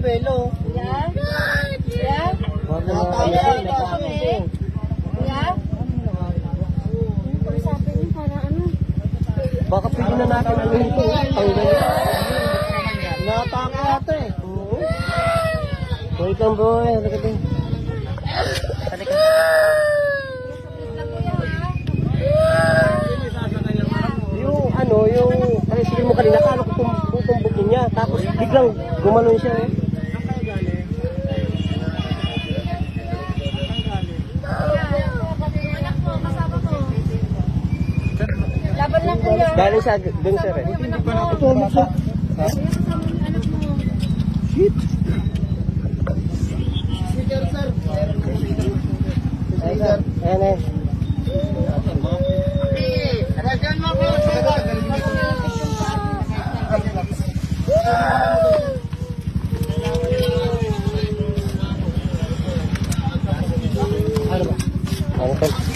buwelo. Kuya? Kuya? Na Kuya? Kuya? nagkakasing. Kuya? Ano sabi niyo para ano? Baka pili na natin ang ito. Nataka ata eh. Wait lang boy. Halika din. Halika. Yung ano, yung ay sige mo kanina kala ko tum tutumbukin niya tapos biglang gumanon siya eh. Galing sa dun sir eh. Ito ano siya? Kuya, kasama yung anak mo. Ay, sir. Ayan eh. Ano ba? Ano ba?